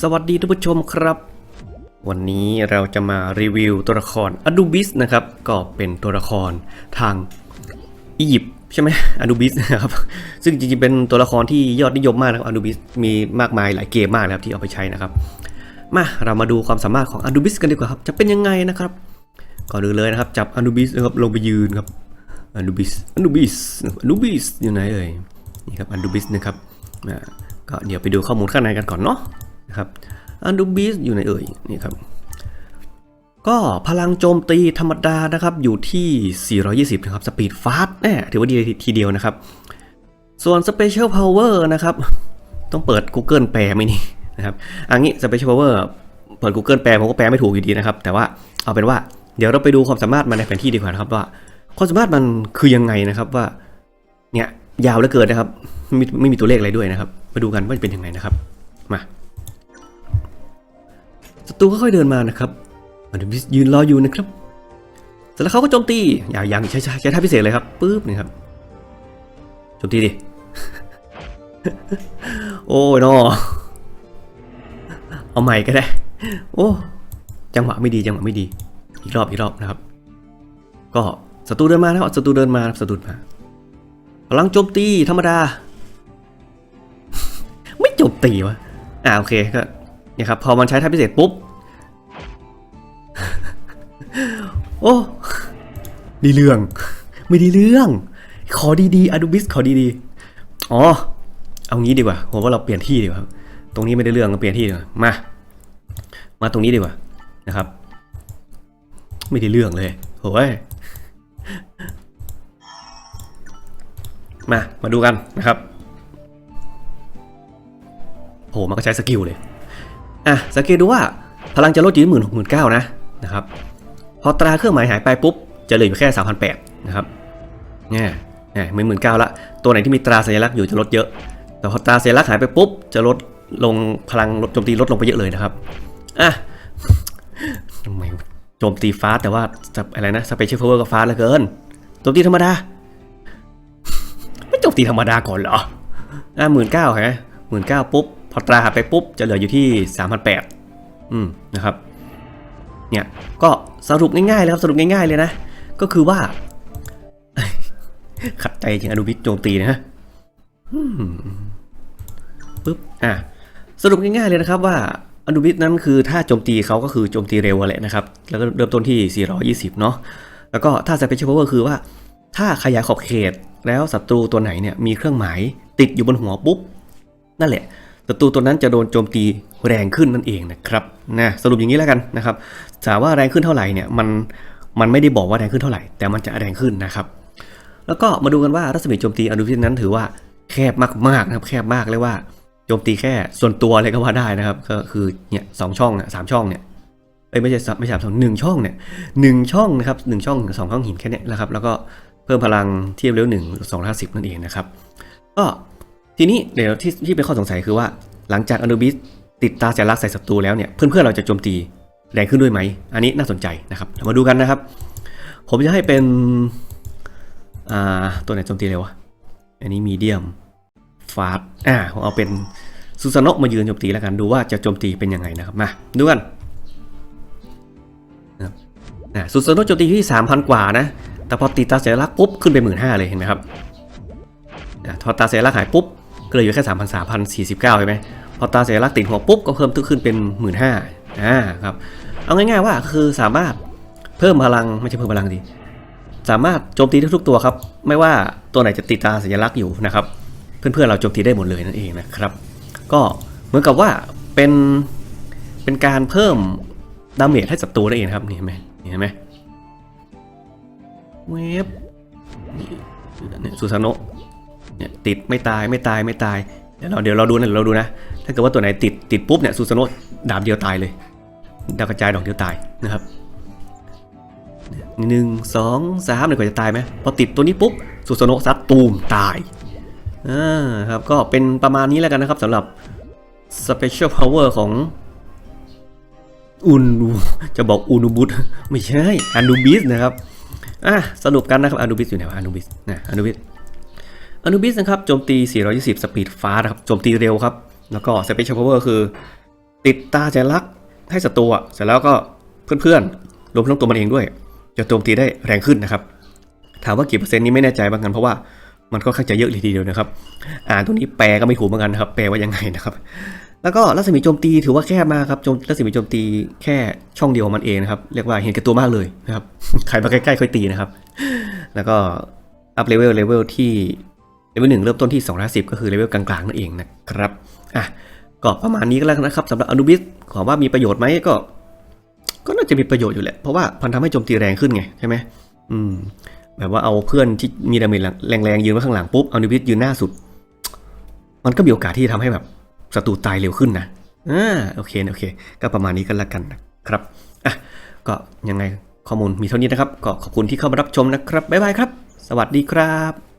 สวัสดีท่านผู้ชมครับ วันนี้เราจะมารีวิวตัวละครอดูบิสนะครับ ก็เป็นตัวละครทางอียิปต์ใช่ไหมอดูบิสนะครับ ซึ่งจริงๆเป็นตัวละครที่ยอดนิยมมากนะครับอดูบิสมีมากมายหลายเกมมากนะครับที่เอาไปใช้นะครับ มาเรามาดูความสามารถของอดูบิสกันดีกว่าครับ จะเป็นยังไงนะครับก่อนอื่นเลยนะครับ จับอนูบิสนะครับลงไปยืนครับอนูบิสอนูบิสอนูบิสอยู่ไหนเอ่ยนี่ครับอนูบิสนะครับก็เดี๋ยวไปดูข้อมูลข้างในกันก่อนเนาะ นะครับอนูบิสอยู่ไหนเอ่ยนี่ครับก็พลังโจมตีธรรมดานะครับอยู่ที่ 420 นะครับสปีดฟาสต์แน่ถือว่าดีทีเดียวนะครับ ส่วน Special Power นะครับ ต้องเปิด Google แปลไหมนี่นะครับอันนี้ Special Power เปิด Google แปลผมก็แปลไม่ถูกอยู่ดีนะครับ แต่ว่าเอาเป็นว่าเดี๋ยวเราไปดูความสามารถมันในแผนที่ดีกว่านะครับว่าความสามารถมันคือยังไงนะครับว่าเนี่ยยาวเหลือเกินนะครับไม่ไม่มีตัวเลขอะไรด้วยนะครับ มาดูกันว่าจะเป็นยังไงนะครับมา ศัตรูค่อยเดินมานะครับมันจะยืนรออยู่นะครับเสร็จแล้วเขาก็โจมตีอย่ายังใช้ใช้ใช้ท่าพิเศษเลยครับปึ๊บนี่ครับโจมตีดิโอ้ยนอเอาใหม่ก็ได้ โอ้จังหวะไม่ดีจังหวะไม่ดี อีกรอบอีกรอบนะครับ ก็ศัตรูเดินมานะครับศัตรูเดินมาศัตรูมาพลังโจมตีธรรมดา ไม่โจมตีวะอ่าโอเคก็ เนี่ยครับพอมันใช้ท่าพิเศษปุ๊บ โอ้ดีเรื่อง ไม่ดีเรื่อง ขอดีๆอดูบิสขอดีๆ อ๋อ เอางี้ดีกว่าผมว่าเราเปลี่ยนที่ดีกว่าครับ ตรงนี้ไม่ได้เรื่องเราเปลี่ยนที่ดีกว่ามา มาตรงนี้ดีกว่านะครับ ไม่ได้เรื่องเลยโอ้ยมา มาดูกันนะครับโหมันก็ใช้สกิลเลย อะสังเกตดูว่าพลังจะลดอยู่ที่หมื่นหกหมื่นเก้านะนะครับพอตราเครื่องหมายหายไปปุ๊บ จะเหลืออยู่แค่สามพันแปดนะครับเนี่ยเนี่ยหมื่นหมื่นเก้าละตัวไหนที่มีตราสัญลักษณ์อยู่จะลดเยอะ แต่พอตราสัญลักษณ์หายไปปุ๊บ จะลดลงพลังลดโจมตีลดลงไปเยอะเลยนะครับอะทำไมโจมตีฟาสแต่ว่าอะไรนะสเปเชียลพาวเวอร์ก็ฟาสเหลือเกินโจมตีธรรมดาไม่โจมตีธรรมดาก่อนเหรออะหมื่นเก้าฮะหมื่นเก้าปุ๊บ พอตราหายไปปุ๊บจะเหลืออยู่ที่สามพันแปดอืมนะครับเนี่ยก็สรุปง่ายๆเลยครับสรุปง่ายๆเลยนะ ก็คือว่า ขัดใจจริงอนุวิทย์โจมตีนะฮะปุ๊บอะสรุปง่ายๆเลยนะครับว่าอนุบิสนั้นคือถ้าโจมตีเขาก็คือโจมตีเร็วแหละนะครับ แล้วก็เริ่มต้นที่ 420 เนาะแล้วก็ถ้า Special Power คือว่า ถ้าขยายขอบเขตแล้วศัตรูตัวไหนเนี่ยมีเครื่องหมายติดอยู่บนหัวปุ๊บ นั่นแหละ ศัตรูตัวนั้นจะโดนโจมตีแรงขึ้นนั่นเองนะครับนะสรุปอย่างนี้แล้วกันนะครับถามว่าแรงขึ้นเท่าไหร่เนี่ยมันมันไม่ได้บอกว่าแรงขึ้นเท่าไหร่แต่มันจะแรงขึ้นนะครับ แล้วก็มาดูกันว่ารัศมีโจมตีอนุบิสนั้นถือว่าแคบมากๆนะครับแคบมากเลยว่าโจมตีแค่ส่วนตัวเลยก็ว่าได้นะครับ ก็คือเนี่ยสองช่องอะสามช่องเนี่ยเอ้ยไม่ใช่ไม่ใช่สามช่องหนึ่งช่องเนี่ยหนึ่งช่องนะครับหนึ่งช่องสองช่องหินแค่นี้นะครับแล้วก็เพิ่มพลังเทียบเร็วหนึ่งสองห้าสิบนั่นเองนะครับก็ ทีนี้เดี๋ยวที่ที่เป็นข้อสงสัยคือว่า หลังจากอนุบิสติดตาแสลักใส่ศัตรูแล้วเนี่ยเพื่อนๆเราจะโจมตีแรงขึ้นด้วยไหม อันนี้น่าสนใจนะครับเดี๋ยวมาดูกันนะครับ ผมจะให้เป็นอ่าตัวไหนโจมตีเร็ววะอันนี้มีเดียมฟาสอ่าผมเอาเป็นซูซานโนะมายืนโจมตีแล้วกันดูว่าจะโจมตีเป็นยังไงนะครับมาดูกันนะครับอ่าซูซานโนะโจมตีที่ 3,000 กว่านะ แต่พอตีตาเสลักปุ๊บขึ้นไปหมื่นห้าเลยเห็นไหมครับพอตาเสลักหายปุ๊บ ก็เลยอยู่แค่3 3 0 4 9ใช่ไหมพอตาเสลักติดหัวปุ๊บก็เพิ่มขึ้นเป็นหมื่นห้าอ่าครับเอาง่ายๆว่าคือสามารถเพิ่มพลังไม่ใช่เพิ่มพลังดิสามารถโจมตีได้ทุกตัวครับ ไม่ว่าตัวไหนจะติดตาสัญลักษณ์อยู่นะครับ เพื่อนๆเราโจมตีได้หมดเลยนั่นเองนะครับ ก็เหมือนกับว่าเป็นเป็นการเพิ่มดาเมจให้ศัตรูได้เองครับนี่เห็นไหมนี่เห็นไหมเวฟนี่เนี่ยซูซานโนะ เนี่ยติดไม่ตายไม่ตายไม่ตายเดี๋ยวเราเดี๋ยวเราดูนะเดี๋ยวเราดูนะ ถ้าเกิดว่าตัวไหนติดติดปุ๊บเนี่ยซูซานโนดาบเดียวตายเลยดาวกระจายดอกเดียวตายนะครับหนึ่งสองสามเนี่ยกว่าจะตายไหมพอติดตัวนี้ปุ๊บซูซานโนซัดตูมตายอ่าครับก็เป็นประมาณนี้แล้วกันนะครับสำหรับ Special Power ของอุนูจะบอกอูนูบุตไม่ใช่อนูบิสนะครับอะสรุปกันนะครับอนูบิสอยู่ไหนวะอนูบิสนะอนูบิส อนูบิสนะครับโจมตี 420 สปีดฟ้านะครับโจมตีเร็วครับ แล้วก็ Special Power คือ ติดตาสัญลักให้ศัตรูเสร็จแล้วก็เพื่อนๆรวมทั้งตัวมันเองด้วย จะโจมตีได้แรงขึ้นนะครับ ถามว่ากี่เปอร์เซ็นต์นี้ไม่แน่ใจบางกันเพราะว่ามันก็ค่อนข้างจะเยอะเลยทีเดียวนะครับ อ่านตรงนี้แปลก็ไม่ถูกเหมือนกันนะครับ แปลว่ายังไงนะครับ แล้วก็รัศมีโจมตีถือว่าแคบมากครับโจมรัศมีโจมตีแค่ช่องเดียวของมันเองนะครับ เรียกว่าเห็นแก่ตัวมากเลยนะครับ ใครมาใกล้ๆค่อยตีนะครับ แล้วก็อัพเลเวลเลเวลที่ เลเวลหนึ่งเริ่มต้นที่ 250 ก็คือเลเวลกลางๆนั่นเองนะครับอะก็ประมาณนี้ก็แล้วนะครับสำหรับอนุบิสขอว่ามีประโยชน์ไหมก็ ก็น่าจะมีประโยชน์อยู่แหละเพราะว่ามันทำให้โจมตีแรงขึ้นไงใช่ไหมอืมแบบว่าเอาเพื่อนที่มีดาเมจแรงๆยืนไว้ข้างหลังปุ๊บเอานิวิตยืนหน้าสุด มันก็มีโอกาสที่จะทำให้แบบศัตรูตายเร็วขึ้นนะอ่าโอเคโอเค ก็ประมาณนี้กันละกันนะครับอะก็ยังไงข้อมูลมีเท่านี้นะครับ ก็ขอบคุณที่เข้ามารับชมนะครับบ๊ายบายครับ สวัสดีครับ